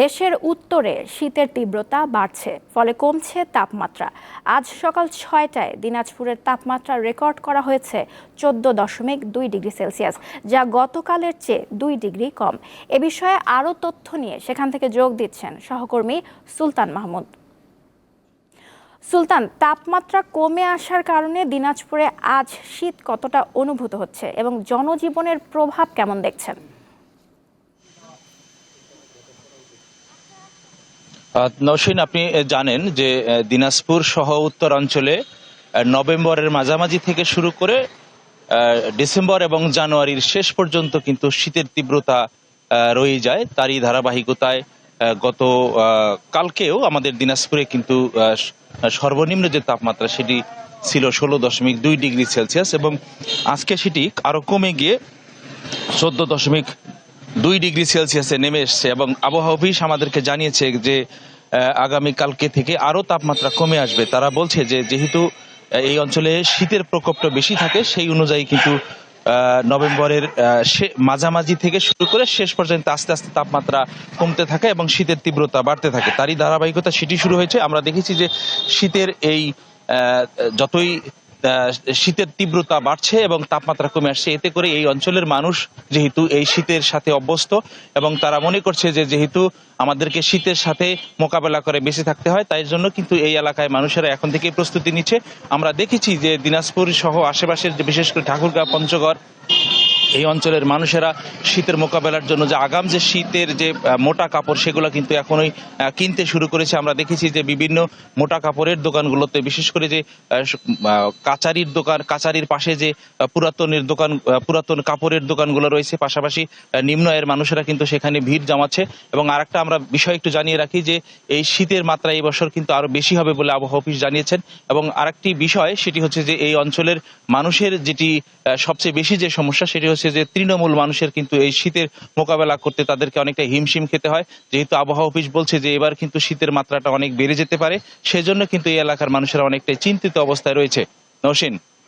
দেশের উত্তরে শীতের তীব্রতা বাড়ছে, ফলে কমছে তাপমাত্রা। আজ সকাল ছয়টায় দিনাজপুরের তাপমাত্রা রেকর্ড করা হয়েছে চোদ্দ দশমিক দুই ডিগ্রি সেলসিয়াস, যা গতকালের চেয়ে দুই ডিগ্রি কম। এ বিষয়ে আরও তথ্য নিয়ে সেখান থেকে যোগ দিচ্ছেন সহকর্মী সুলতান মাহমুদ। সুলতান, তাপমাত্রা কমে আসার কারণে দিনাজপুরে আজ শীত কতটা অনুভূত হচ্ছে এবং জনজীবনের প্রভাব কেমন দেখছেন? আহ, আপনি জানেন যে দিনাজপুর সহ উত্তরাঞ্চলে নভেম্বরের মাঝামাঝি থেকে শুরু করে ডিসেম্বর এবং জানুয়ারির শেষ পর্যন্ত কিন্তু শীতের তীব্রতা রয়ে যায়। তারই ধারাবাহিকতায় গত কালকেও আমাদের দিনাজপুরে কিন্তু সর্বনিম্ন যে তাপমাত্রা সেটি ছিল ষোলো দশমিক দুই ডিগ্রি সেলসিয়াস এবং আজকে সেটি আরও কমে গিয়ে চোদ্দ দশমিক দুই ডিগ্রি সেলসিয়াসে নেমে এসছে এবং আবহাওয়া অফিস আমাদেরকে জানিয়েছে যে আগামী কালকে থেকে আরও তাপমাত্রা কমে আসবে। তারা বলছে যে, যেহেতু এই অঞ্চলে শীতের প্রকোপটা বেশি থাকে, সেই অনুযায়ী কিন্তু নভেম্বরের মাঝামাঝি থেকে শুরু করে শেষ পর্যন্ত আস্তে আস্তে তাপমাত্রা কমতে থাকে এবং শীতের তীব্রতা বাড়তে থাকে। তারই ধারাবাহিকতা সেটি শুরু হয়েছে। আমরা দেখেছি যে, শীতের এই যতই শীতের তীব্রতা বাড়ছে এবং তাপমাত্রা কমে আসছে। এতে করে এই অঞ্চলের মানুষ যেহেতু এই শীতের সাথে অভ্যস্ত এবং তারা মনে করছে যে যেহেতু আমাদেরকে শীতের সাথে মোকাবেলা করে বেঁচে থাকতে হয়, তাই জন্য কিন্তু এই এলাকায় মানুষেরা এখন থেকেই প্রস্তুতি নিচ্ছে। আমরা দেখেছি যে দিনাজপুর সহ আশেপাশের বিশেষ করে ঠাকুরগাঁও পঞ্চগড় এই অঞ্চলের মানুষেরা শীতের মোকাবেলার জন্য যে আগাম যে শীতের যে মোটা কাপড় সেগুলো কিন্তু এখনই কিনতে শুরু করেছে। আমরা দেখেছি যে বিভিন্ন মোটা কাপড়ের দোকানগুলোতে, বিশেষ করে যে কাচারির দোকান, কাচারির পাশে যে পুরাতনের দোকান পুরাতন কাপড়ের দোকানগুলো রয়েছে। পাশাপাশি নিম্ন আয়ের মানুষেরা কিন্তু সেখানে ভিড় জমাচ্ছে। এবং আরেকটা আমরা বিষয় একটু জানিয়ে রাখি যে, এই শীতের মাত্রা এই বছর কিন্তু আরও বেশি হবে বলে আবহাওয়া অফিস জানিয়েছেন। এবং আরেকটি বিষয়, সেটি হচ্ছে যে, এই অঞ্চলের মানুষের যেটি সবচেয়ে বেশি যে সমস্যা, সেটি হচ্ছে যে তৃণমূল মানুষের কিন্তু এই শীতের মোকাবেলা করতে তাদেরকে অনেকটা হিমশিম খেতে হয়। যেহেতু আবহাওয়া অফিস বলছে যে এবার কিন্তু শীতের মাত্রাটা অনেক বেড়ে যেতে পারে, সেজন্য কিন্তু এই এলাকার মানুষেরা অনেকটাই চিন্তিত অবস্থায় রয়েছে। নৌসিন?